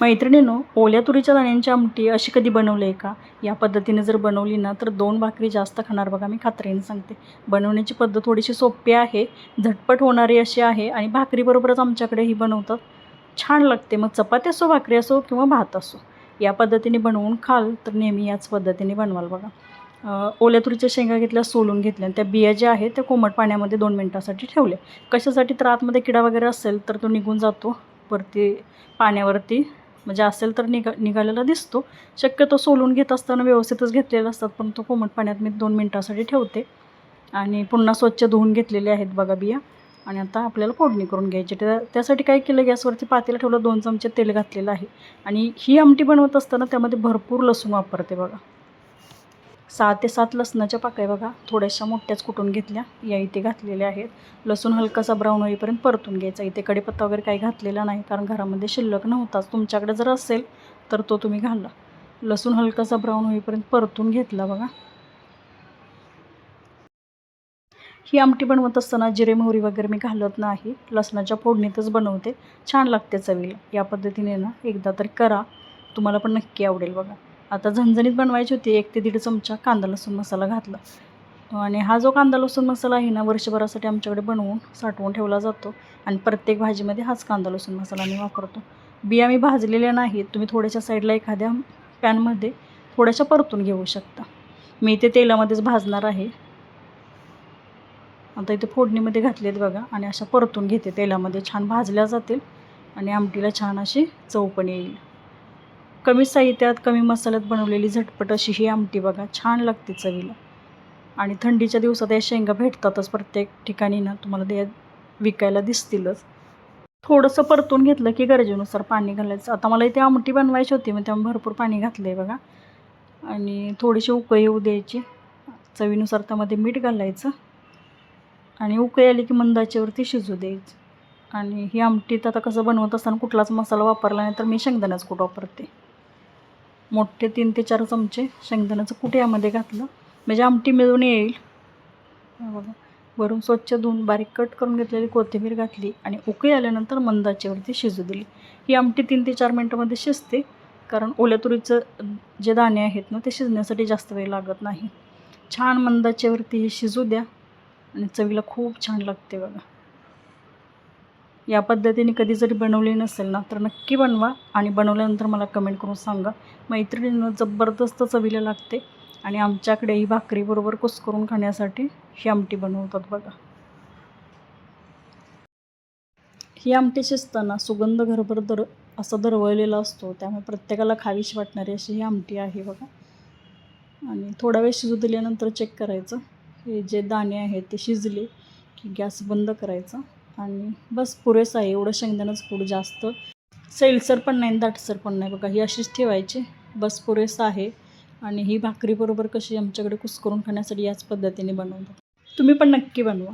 मैत्रिणीनो ओल्या तुरीच्या दाण्यांची आमटी अशी कधी बनवली आहे का? या पद्धतीने जर बनवली ना तर दोन भाकरी जास्त खाणार बघा मी खात्रीने सांगते. बनवण्याची पद्धत थोडीशी सोपी आहे झटपट होणारी अशी आहे आणि भाकरीबरोबरच आमच्याकडे ही बनवतात. छान लागते मग चपाती असो भाकरी असो किंवा भात असो या पद्धतीने बनवून खाल तर नेहमी याच पद्धतीने बनवाल बघा. ओल्या तुरीच्या शेंगा घेतल्या सोलून घेतल्या आणि त्या बिया ज्या आहेत त्या कोमट पाण्यामध्ये दोन मिनटासाठी ठेवल्या. कशासाठी तर आतमध्ये किडा वगैरे असेल तर तो निघून जातो. वरती पाण्यावरती म्हणजे असेल तर निघा निघालेला दिसतो. शक्यतो सोलून घेत असताना व्यवस्थितच घेतलेलं असतात पण तो कोमट पाण्यात मी दोन मिनटासाठी ठेवते. आणि पुन्हा स्वच्छ धुवून घेतलेले आहेत बघा बिया. आणि आता आपल्याला फोडणी करून घ्यायची. त्या त्यासाठी काय केलं गॅसवरती पातेला ठेवलं दोन चमचे तेल घातलेलं आहे. आणि ही आमटी बनवत असताना त्यामध्ये भरपूर लसूण वापरते बघा. सहा ते सात लसणाच्या पाकळ्या बघा. थोड्याशा मोठ्याच कुटून घेतल्या. या इथे घातलेल्या आहेत. लसूण हलकासा ब्राऊन होईपर्यंत परतून घ्यायचा. इथे कडेपत्ता वगैरे काही घातलेला नाही कारण घरामध्ये शिल्लक नव्हताच. तुमच्याकडे जर असेल तर तो तुम्ही घाला. लसूण हलकासा ब्राऊन होईपर्यंत परतून घेतला बघा. ही आमटी बनवत असताना जिरे मोहरी वगैरे मी घालत नाही. लसणाच्या फोडणीतच बनवते. छान लागते चवीला. या पद्धतीने ना एकदा तरी करा. तुम्हाला पण नक्की आवडेल बघा. आता झणझणीत बनवायची होती एक ते दीड चमचा कांदा लसूण मसाला घातला. आणि हा जो कांदा लसूण मसाला आहे ना वर्षभरासाठी आमच्याकडे बनवून साठवून ठेवला जातो आणि प्रत्येक भाजीमध्ये हाच कांदा लसूण मसाला मी वापरतो. बिया मी भाजलेल्या नाहीत तुम्ही थोड्याशा साईडला एखाद्या पॅनमध्ये थोड्याशा परतून घेऊ शकता. मी ते तेलामध्येच भाजणार आहे. आता इथे फोडणीमध्ये घातलेत बघा आणि अशा परतून घेते तेलामध्ये छान भाजल्या जातील आणि आमटीला छान अशी चव पण येईल. कमी साहित्यात कमी मसाल्यात बनवलेली झटपट अशी ही आमटी बघा छान लागते चवीला. आणि थंडीच्या दिवसात या शेंगा भेटतातच प्रत्येक ठिकाणी ना तुम्हाला ते विकायला दिसतीलच. थोडंसं परतून घेतलं की गरजेनुसार पाणी घालायचं. आता मला इथे आमटी बनवायची होती मग त्यामुळे भरपूर पाणी घातलं आहे बघा. आणि थोडीशी उकळी येऊ द्यायची. चवीनुसार त्यामध्ये मीठ घालायचं. आणि उकळी आली की मंदाच्यावरती शिजू द्यायचं. आणि ही आमटीत आता कसं बनवत असताना कुठलाच मसाला वापरला नाही तर मी शेंगदाण्याच कुठं वापरते? मोठे तीन ते चार चमचे शेंगदाण्याचं कुठे यामध्ये घातलं. म्हणजे आमटी मिळून येईल. बघा. वरून स्वच्छ धुवून बारीक कट करून घेतलेली कोथिंबीर घातली आणि उकळी आल्यानंतर मंदाचेवरती शिजू दिली. ही आमटी तीन ते चार मिनटामध्ये शिजते कारण ओल्या तुरीचं जे दाणे आहेत ना ते शिजण्यासाठी जास्त वेळ लागत नाही. छान मंदाचेवरती हे शिजू द्या आणि चवीला खूप छान लागते बघा. या पद्धतीने कधी जरी बनवली नसेल ना तर नक्की बनवा आणि बनवल्यानंतर मला कमेंट करून सांगा. मैत्रिणीनं जबरदस्त चवीला लागते आणि आमच्याकडे ही भाकरीबरोबर कुस्करून खाण्यासाठी ही आमटी बनवतात बघा. ही आमटी शिजताना सुगंध घरभर दर असा दरवळलेला असतो त्यामुळे प्रत्येकाला खावीशी वाटणारी अशी ही आमटी आहे बघा. आणि थोडा वेळ शिजू दिल्यानंतर चेक करायचं. हे जे दाणे आहेत ते शिजले की गॅस बंद करायचा. आणि बस पुरेसं आहे एवढं शेंगदाणंच कूड जास्त. सैलसर पण नाही दाटसर पण नाही बघा ही अशीच ठेवायची. बस पुरेसं आहे आणि ही भाकरीबरोबर कशी आमच्याकडे कुस्करून खाण्यासाठी याच पद्धतीने बनवतात. तुम्ही पण नक्की बनवा.